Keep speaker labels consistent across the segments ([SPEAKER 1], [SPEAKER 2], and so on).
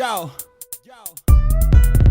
[SPEAKER 1] Yo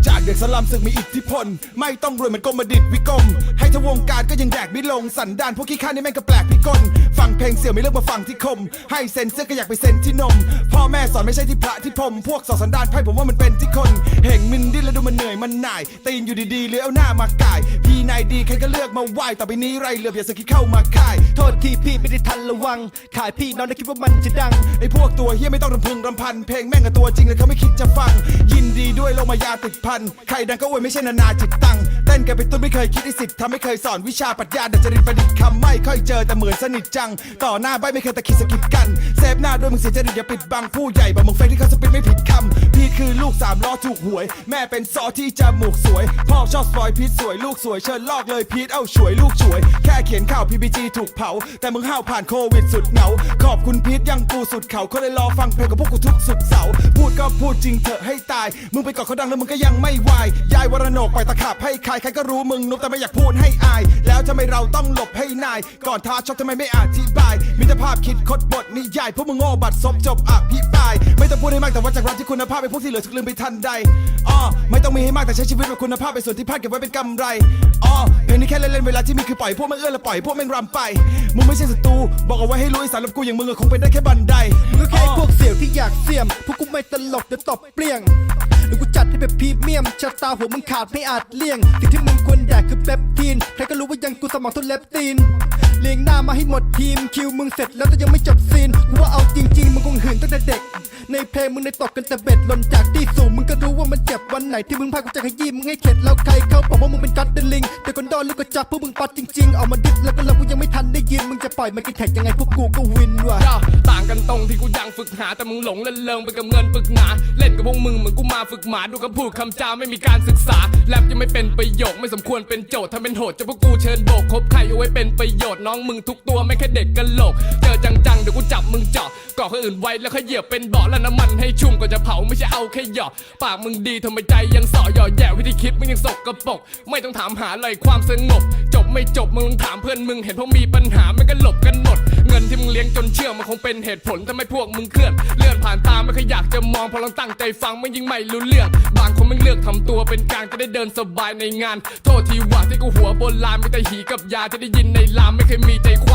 [SPEAKER 1] จากเด็กสลัมซึ่งมีอิทธิพล ไม่ต้องรวยเหมือนกรมดิษฐ์วิกรมให้ทวงการก็ยังแดกไม่ลงสันดานพวกขี้ข้านี่แม่งก็แปลกพิกลฟังเพลงเสี่ยวไม่เลือกมาฟังที่คม ให้เซ็นเสื้อก็อยากไปเซ็นที่นม พ่อแม่สอนไม่ใช่ที่พระที่พรมพวกสอนสันดานไพ่ผมว่ามันเป็นที่คนเห่งมินดิ้นแล้วดูมันเหนื่อยมันหน่ายตีนอยู่ดีๆเลยเอาหน้ามาก่ายพี่นายดีใครก็เลือกมาไหวต่อไปนี้ไรเหลือบอย่าสกคิดเข้ามาค่าย
[SPEAKER 2] โทษทีพี่ไม่ได้ทันระวัง ขายพี่น้องได้คิดว่ามันจะดัง
[SPEAKER 1] ไอ้พวกตัวเฮียไม่ต้องรำพึงรำพันเพลงแม่งกับตัวจริงเลยเขาไม่คิดจะฟัง ยินดีด้วยโลมายาติดพันใครดังก็อวยไม่ใช่นานาจิตตังเต้นกันไปตุ้นไม่เคยคิดอ้สิทธิ์ทำไม่เคยสอนวิชาปรัชญาดัจจริตประดิษฐ์คำไม่ค่อยเจอแต่เหมือนสนิทจัง ต่อหน้าใบไม่เคยตะคิดสะกิดกันเซฟหน้าด้วยมึงเสียจริตอย่าปิดบังผู้ใหญ่บอกมึงเฟกที่เขาสปิดไม่ผิดคำพี่คือลูกสามล้อถูกหวย แม่เป็นซอที่จมูกสวย พ่อชอบสปอยพีทสวยลูกสวยเชิญลอกเลยพีทเอ้าช่วยลูกช่วย แค่เขียนข่าว PPG ถูกเผา แต่มึงห้าวผ่านโควิดสุดเหงาขอบคุณพีทยังกูสุดเขาเขาเลยรอฟังเพลงกับพวกกูทุกสุดเสาร์พูดก็พูดจริงเถอะให้ตาย มึงไปกอดเขาดังแล้วมึงก็ยังไม่วายยายวรนกปล่อยตะขาบให้ใครใครก็รู้มึงนุบแต่ไม่อยากพูดให้อาย แล้วทำไมเราต้องหลบให้นาย ก่อนท้าชกทำไมไม่อธิบายมิตรภาพคิดคดบทนิยายพวกมึงโง่บัดซบจบอภิปราย ไม่ต้องพูดให้มากแต่ว่าจากรักที่คุณภาพเป็นพวกที่เหลือถูกลืมไปทันใดอ้อไม่ต้องมีให้มากแต่ใช้ชีวิตแบบคุณภาพเป็นส่วนที่พลาดเก็บไว้เป็นกำไรอ้อเพลงนี้แค่เล่นๆเวลาที่มีคือปล่อยพวกมันเอื้อและปล่อยพวกม่งรำไปมึงไม่ใช่ศัตรูบอกเอาไว้ให้รู้ไอ้สารลบกูอย่างมึงคงเป็นได้แค่บันได
[SPEAKER 2] มึงก็แค่พวกเสี่ยวที่อยากเสี่ยมพวกกูไม่ตลกเดี๋ยวตบเปลี่ยงหรือกูจัดให้แบบพรีเมียมชะตาหัวมึงขาดไม่อาจเลี่ยง สิ่งที่มึงควรแดกคือเปปทีน ใครก็รู้ว่ายังกูสมองทุนเล็บตีน เลียงหน้ามาให้หมดทีม คิวมึงเสร็จแล้วแต่ยังไม่จบซีนกูว่าเอาจริงๆ มึงคงหืนตั้งแต่เด็ก ในเพลงมึงได้ตกกันแต่เบ็ดหล่นจากที่สูงมึงก็รู้ว่ามันเจ็บวันไหนที่มึงพากูจะขยี้มึงให้เข็ดแล้วใครเขาบอกว่ามึงเป็นกัดเดลิงแต่คนดอนลูกกระจับพวกมึงปัดจริงๆเอามาดิสแล้วก็เรากูยังไม่ทันได้ยินมึงจะปล่อยมันกินแท็กยังไงพวกกูก็วินว่ะ
[SPEAKER 3] ตรงที่กูยังฝึกหาแต่มึงหลงเล่นเลิงไปกับเงินฝึกหนา เล่นกับพวกมึงเหมือนกูมาฝึกหมาดูคำพูดคำจาไม่มีการศึกษาแลบยังไม่เป็นประโยคไม่สมควรเป็นโจทย์ถ้าเป็นโหดจะพวกกูเชิญโบกคบใครเอาไว้เป็นประโยชน์น้องมึงทุกตัวไม่แค่เด็กกันโหลกเจอจังๆเดี๋ยวกูจับมึงเจาะก่อคนอื่นไว้แล้วขาเหยียบเป็นเบาะแล้วน้ำมันให้ชุ่มก่อนจะเผาไม่ใช่เอาแค่หยอกปากมึงดีทำไมใจยังส่อหยอแย่วิ มึงยังสกกระปก ไม่ต้องถามหาเลยความสงบ จบไม่จบมึงลองถามเพื่อนมึงเห็นพวกมีปัญหามันก็หลบกันหมด เงินที่มึงเลี้ยงจนเชื่อมันคงเป็นเหตุผลทำให้พวกมึงเคลื่อน เลื่อนผ่านตาไม่เคยอยากจะมองพอลองตั้งใจฟังมันยิ่งไม่รู้เรื่อง บางคนไม่เลือกทำตัวเป็นกลางจะได้เดินสบายในงาน โทษทีว่าที่กูหัวโบราณมีแต่หีกับยาจะได้ยินในลามไม่เคยมีใจความ